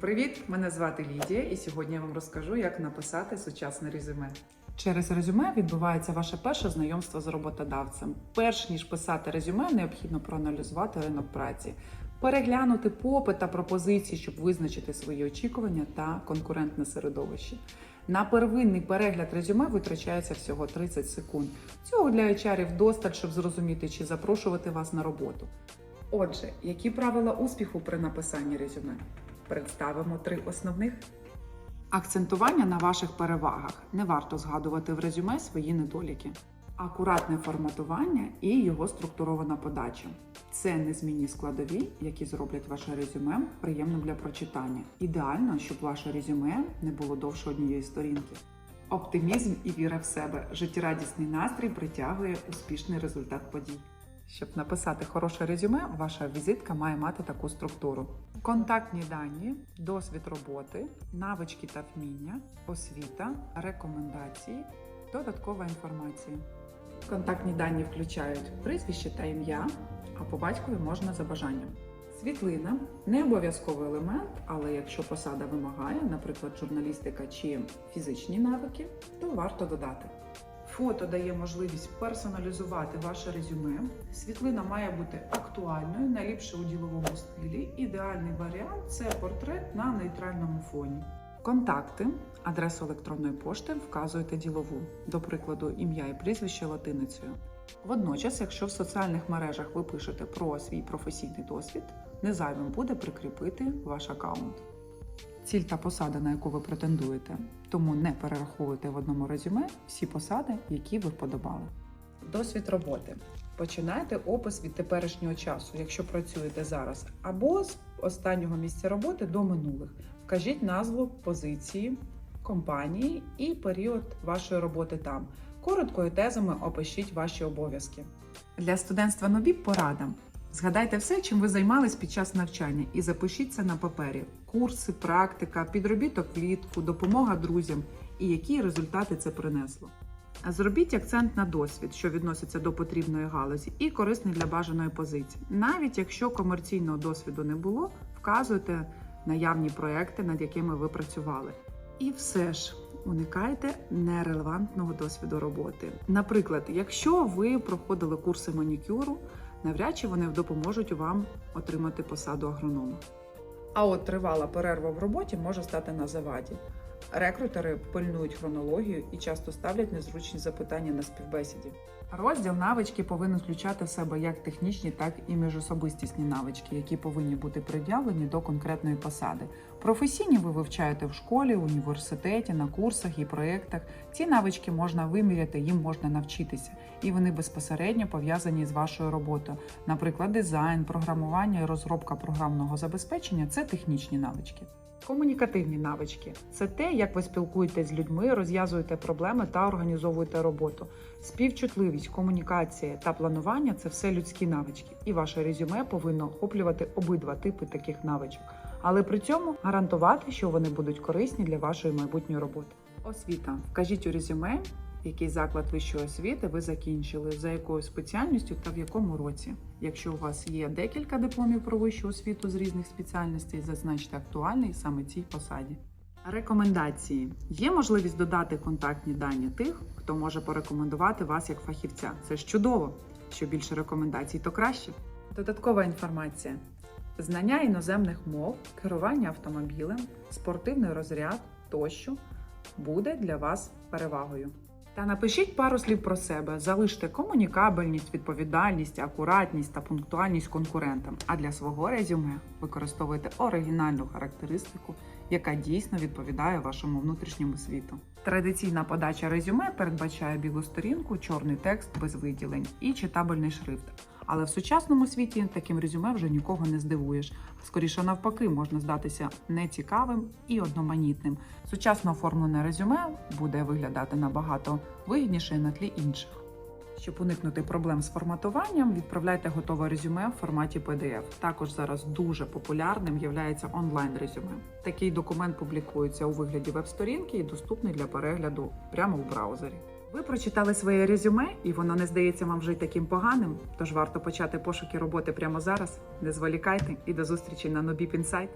Привіт! Мене звати Лідія, і сьогодні я вам розкажу, як написати сучасне резюме. Через резюме відбувається ваше перше знайомство з роботодавцем. Перш ніж писати резюме, необхідно проаналізувати ринок праці, переглянути попит та пропозиції, щоб визначити свої очікування та конкурентне середовище. На первинний перегляд резюме витрачається всього 30 секунд. Цього для HR достатньо, щоб зрозуміти, чи запрошувати вас на роботу. Отже, які правила успіху при написанні резюме? Представимо три основних. Акцентування на ваших перевагах. Не варто згадувати в резюме свої недоліки. Акуратне форматування і його структурована подача. Це незмінні складові, які зроблять ваше резюме приємним для прочитання. Ідеально, щоб ваше резюме не було довше однієї сторінки. Оптимізм і віра в себе. Життєрадісний настрій притягує успішний результат подій. Щоб написати хороше резюме, ваша візитка має мати таку структуру: контактні дані, досвід роботи, навички та вміння, освіта, рекомендації, додаткова інформація. Контактні дані включають прізвище та ім'я, а по батькові можна за бажанням. Світлина не обов'язковий елемент, але якщо посада вимагає, наприклад, журналістика чи фізичні навики, то варто додати. Фото дає можливість персоналізувати ваше резюме. Світлина має бути актуальною, найліпше у діловому стилі. Ідеальний варіант це портрет на нейтральному фоні. Контакти, адресу електронної пошти вказуєте ділову, до прикладу, ім'я і прізвище латиницею. Водночас, якщо в соціальних мережах ви пишете про свій професійний досвід, незайвим буде прикріпити ваш аккаунт. Ціль та посада, на яку ви претендуєте, тому не перераховуйте в одному резюме всі посади, які ви вподобали. Досвід роботи. Починайте опис від теперішнього часу, якщо працюєте зараз, або з останнього місця роботи до минулих. Вкажіть назву позиції, компанії і період вашої роботи там. Коротко і тезами опишіть ваші обов'язки. Для студентства НОБІ порада. Згадайте все, чим ви займались під час навчання, і запишіть це на папері: курси, практика, підробіток влітку, допомога друзям і які результати це принесло. Зробіть акцент на досвід, що відноситься до потрібної галузі, і корисний для бажаної позиції. Навіть якщо комерційного досвіду не було, вказуйте наявні проекти, над якими ви працювали. І все ж уникайте нерелевантного досвіду роботи. Наприклад, якщо ви проходили курси манікюру, навряд чи вони допоможуть вам отримати посаду агронома. А от тривала перерва в роботі може стати на заваді. Рекрутери пильнують хронологію і часто ставлять незручні запитання на співбесіді. Розділ навички повинен включати в себе як технічні, так і міжособистісні навички, які повинні бути пред'явлені до конкретної посади. Професійні ви вивчаєте в школі, університеті, на курсах і проєктах. Ці навички можна виміряти, їм можна навчитися, і вони безпосередньо пов'язані з вашою роботою. Наприклад, дизайн, програмування і розробка програмного забезпечення це технічні навички. Комунікативні навички це те, як ви спілкуєтесь з людьми, розв'язуєте проблеми та організовуєте роботу. Співчутливість, комунікація та планування це все людські навички, і ваше резюме повинно охоплювати обидва типи таких навичок, але при цьому гарантувати, що вони будуть корисні для вашої майбутньої роботи. Освіта. Вкажіть у резюме, який заклад вищої освіти ви закінчили, за якою спеціальністю та в якому році. Якщо у вас є декілька дипломів про вищу освіту з різних спеціальностей, зазначте актуальний саме цій посаді. Рекомендації є можливість додати контактні дані тих, хто може порекомендувати вас як фахівця. Це ж чудово. Що більше рекомендацій, то краще. Додаткова інформація: знання іноземних мов, керування автомобілем, спортивний розряд тощо буде для вас перевагою. Та напишіть пару слів про себе, залиште комунікабельність, відповідальність, акуратність та пунктуальність конкурентам. А для свого резюме використовуйте оригінальну характеристику, яка дійсно відповідає вашому внутрішньому світу. Традиційна подача резюме передбачає білу сторінку, чорний текст без виділень і читабельний шрифт. Але в сучасному світі таким резюме вже нікого не здивуєш. Скоріше навпаки, можна здатися нецікавим і одноманітним. Сучасно оформлене резюме буде виглядати набагато вигідніше на тлі інших. Щоб уникнути проблем з форматуванням, відправляйте готове резюме в форматі PDF. Також зараз дуже популярним є онлайн резюме. Такий документ публікується у вигляді веб-сторінки і доступний для перегляду прямо в браузері. Ви прочитали своє резюме, і воно не здається вам вже таким поганим. Тож варто почати пошуки роботи прямо зараз. Не зволікайте і до зустрічі на Nobip Insight.